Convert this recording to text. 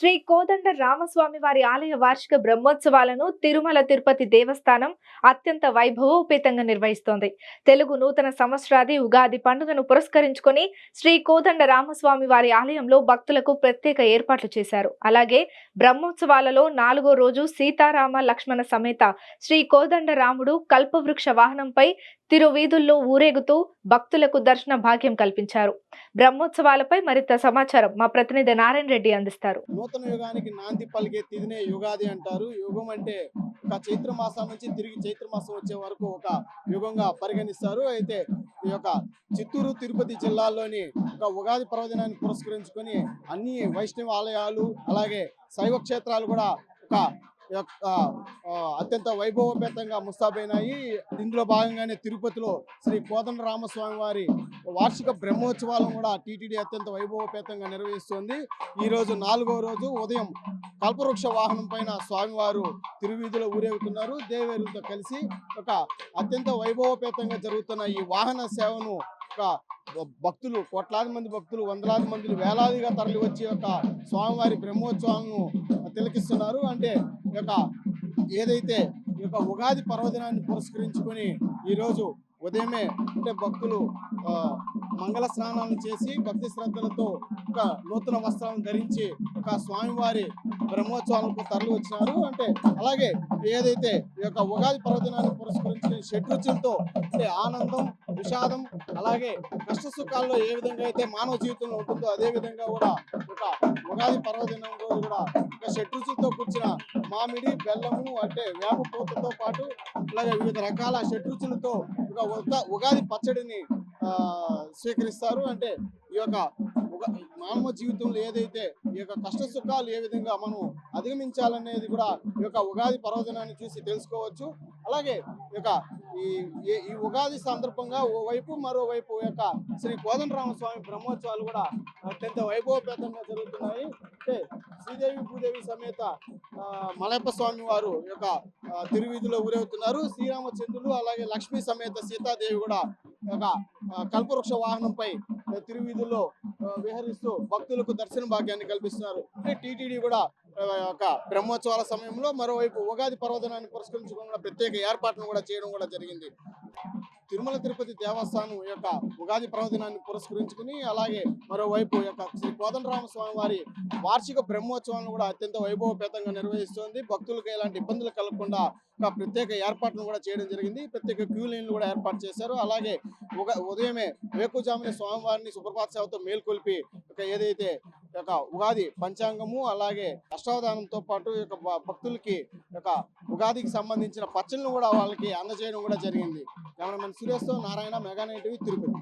శ్రీ కోదండ రామస్వామి వారి ఆలయ వార్షిక బ్రహ్మోత్సవాలను తిరుమల తిరుపతి దేవస్థానం అత్యంత వైభవోపేతంగా నిర్వహిస్తోంది. తెలుగు నూతన సంవత్సరాది ఉగాది పండుగను పురస్కరించుకొని శ్రీ కోదండ రామస్వామి వారి ఆలయంలో భక్తులకు ప్రత్యేక ఏర్పాట్లు చేశారు. అలాగే బ్రహ్మోత్సవాలలో నాలుగో రోజు సీతారామ లక్ష్మణ సమేత శ్రీ కోదండ రాముడు కల్పవృక్ష వాహనంపై తిరువీధుల్లో ఊరేగుతూ భక్తులకు దర్శన భాగ్యం కల్పించారు. బ్రహ్మోత్సవాలపై మరింత సమాచారం మా ప్రతినిధి నారాయణ రెడ్డి అందిస్తారు. నూతన యుగానికి నాంది పలికే తిదినే యుగాది అంటారు. యుగం అంటే ఒక చైత్ర మాసం నుంచి తిరిగి చైత్ర మాసం వచ్చే వరకు ఒక యుగంగా పరిగణిస్తారు. అయితే ఈ యొక్క చిత్తూరు తిరుపతి జిల్లాలోని ఒక ఉగాది పర్వదినాన్ని పురస్కరించుకొని అన్ని వైష్ణవ ఆలయాలు అలాగే శైవ క్షేత్రాలు కూడా ఒక అత్యంత వైభవపేతంగా ముస్తాబైనాయి. ఇందులో భాగంగానే తిరుపతిలో శ్రీ కోదండ రామస్వామి వారి వార్షిక బ్రహ్మోత్సవాలను కూడా టీటీడీ అత్యంత వైభవపేతంగా నిర్వహిస్తోంది. ఈ రోజు నాలుగో రోజు ఉదయం కల్పవృక్ష వాహనం పైన స్వామివారు తిరువీధిలో ఊరేగుతున్నారు. దేవేరులతో కలిసి ఒక అత్యంత వైభవపేతంగా జరుగుతున్న ఈ వాహన సేవను ఒక భక్తులు కోట్లాది మంది భక్తులు వందలాది మంది వేలాదిగా తరలి వచ్చి యొక్క స్వామివారి బ్రహ్మోత్సవాలను తిలకిస్తున్నారు. అంటే ఈ యొక్క ఏదైతే ఈ యొక్క ఉగాది పర్వదినాన్ని పురస్కరించుకొని ఈరోజు ఉదయమే అంటే భక్తులు మంగళ స్నానాలు చేసి భక్తి శ్రద్ధలతో ఒక నూతన వస్త్రాలను ధరించి ఒక స్వామివారి బ్రహ్మోత్సవాలకు తరలి వచ్చినారు. అంటే అలాగే ఏదైతే ఈ యొక్క ఉగాది పర్వదినాన్ని పురస్కరించిన షడ్రుచులతో అంటే ఆనందం విషాదం అలాగే కష్ట సుఖాల్లో ఏ విధంగా అయితే మానవ జీవితంలో ఉంటుందో అదే విధంగా కూడా ఒక ఉగాది పర్వదినం రోజు కూడా ఒక షడ్రుచులతో కూర్చిన మామిడి బెల్లము అంటే వేప పూతతో పాటు అలాగే వివిధ రకాల షడ్రుచులతో ఉగాది పచ్చడిని ఆ, స్వీకరిస్తారు. అంటే ఈ యొక్క మానవ జీవితంలో ఏదైతే ఈ యొక్క కష్ట సుఖాలు ఏ విధంగా మనం అధిగమించాలనేది కూడా ఈ యొక్క ఉగాది పర్వదినాన్ని చూసి తెలుసుకోవచ్చు. అలాగే ఈ యొక్క ఈ ఈ- ఉగాది సందర్భంగా ఓవైపు మరోవైపు యొక్క శ్రీ కోదండరామస్వామి బ్రహ్మోత్సవాలు కూడా అత్యంత వైభవపేతంగా జరుగుతున్నాయి. అంటే శ్రీదేవి భూదేవి సమేత ఆ, మలయప్ప స్వామి వారు యొక్క తిరువీధిలో ఊరేగుతున్నారు. శ్రీరామచంద్రులు అలాగే లక్ష్మీ సమేత సీతాదేవి కూడా ఒక యొక్క కల్పవృక్ష వాహనంపై తిరువీధుల్లో విహరిస్తూ విహరిస్తూ భక్తులకు దర్శన భాగ్యాన్ని కల్పిస్తున్నారు. టిటిడి టీటీడీ కూడా ఒక బ్రహ్మోత్సవాల సమయంలో మరోవైపు ఉగాది పర్వదినాన్ని పురస్కరించుకుని ప్రత్యేక ఏర్పాట్లను కూడా చేయడం కూడా జరిగింది. తిరుమల తిరుపతి దేవస్థానం యొక్క ఉగాది పర్వదినాన్ని పురస్కరించుకుని అలాగే మరోవైపు యొక్క శ్రీ కోదండరామ స్వామి వారి వార్షిక బ్రహ్మోత్సవాలను కూడా అత్యంత వైభవపేతంగా నిర్వహిస్తోంది. భక్తులకు ఎలాంటి ఇబ్బందులు కలగకుండా ఒక ప్రత్యేక ఏర్పాట్లను కూడా చేయడం జరిగింది. ప్రత్యేక క్యూ లైన్లు కూడా ఏర్పాటు చేశారు. అలాగే ఉగ ఉదయమే వేకుజామునే స్వామివారిని సుప్రభాత సేవతో మేల్కొల్పి ఒక ఏదైతే యొక్క ఉగాది పంచాంగము అలాగే అష్టావధానంతో పాటు యొక్క భక్తులకి యొక్క ఉగాదికి సంబంధించిన పచ్చళ్ళను కూడా వాళ్ళకి అందజేయడం కూడా జరిగింది. Cameraman సురేష్తో Narayana mega nine TV Tirupati.